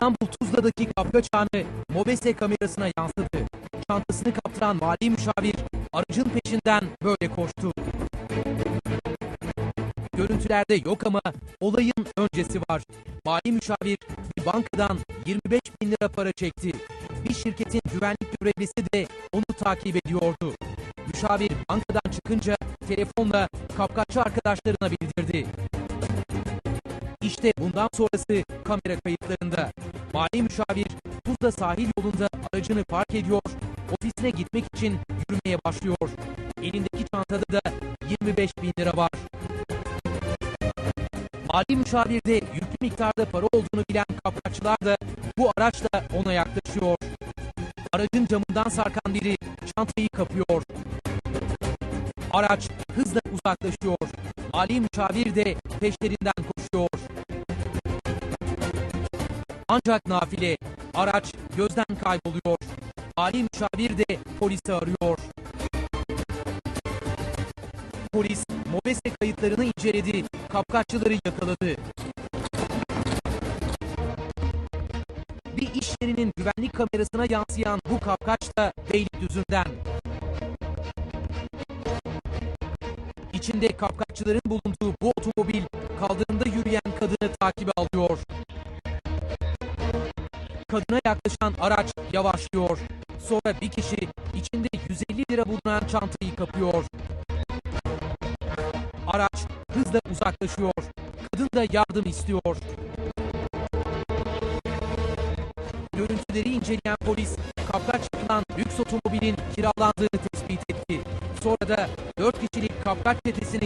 İstanbul Tuzla'daki kapkaç anı Mobese kamerasına yansıdı. Çantasını kaptıran mali müşavir aracın peşinden böyle koştu. Görüntülerde yok ama olayın öncesi var. Mali müşavir bir bankadan 25 bin lira para çekti. Bir şirketin güvenlik görevlisi de onu takip ediyordu. Müşavir bankadan çıkınca telefonla kapkaççı arkadaşlarına bildirdi. Bundan sonrası kamera kayıtlarında. Mali müşavir Tuzla sahil yolunda aracını park ediyor, ofisine gitmek için yürümeye başlıyor. Elindeki çantada da 25 bin lira var. Mali müşavirde yüklü miktarda para olduğunu bilen kapkaççılar da bu araçla ona yaklaşıyor. Aracın camından sarkan biri çantayı kapıyor. Araç hızla uzaklaşıyor. Mali müşavir de peşlerinden koşuyor. Ancak nafile araç gözden kayboluyor. Mali müşavir de polisi arıyor. Polis Mobese kayıtlarını inceledi. Kapkaççıları yakaladı. Bir iş yerinin güvenlik kamerasına yansıyan bu kapkaç da Beylikdüzü'nden. İçinde kapkaççıların bulunduğu bu otomobil kaldırımda yürüyen kadını takibe alıyor. Kadına yaklaşan araç yavaşlıyor. Sonra bir kişi içinde 150 lira bulunan çantayı kapıyor. Araç hızla uzaklaşıyor. Kadın da yardım istiyor. Görüntüleri inceleyen polis kapkaç yapılan lüks otomobilin kiralandığını tespit etti. Sonra da 4 kişilik kapkaç çetesini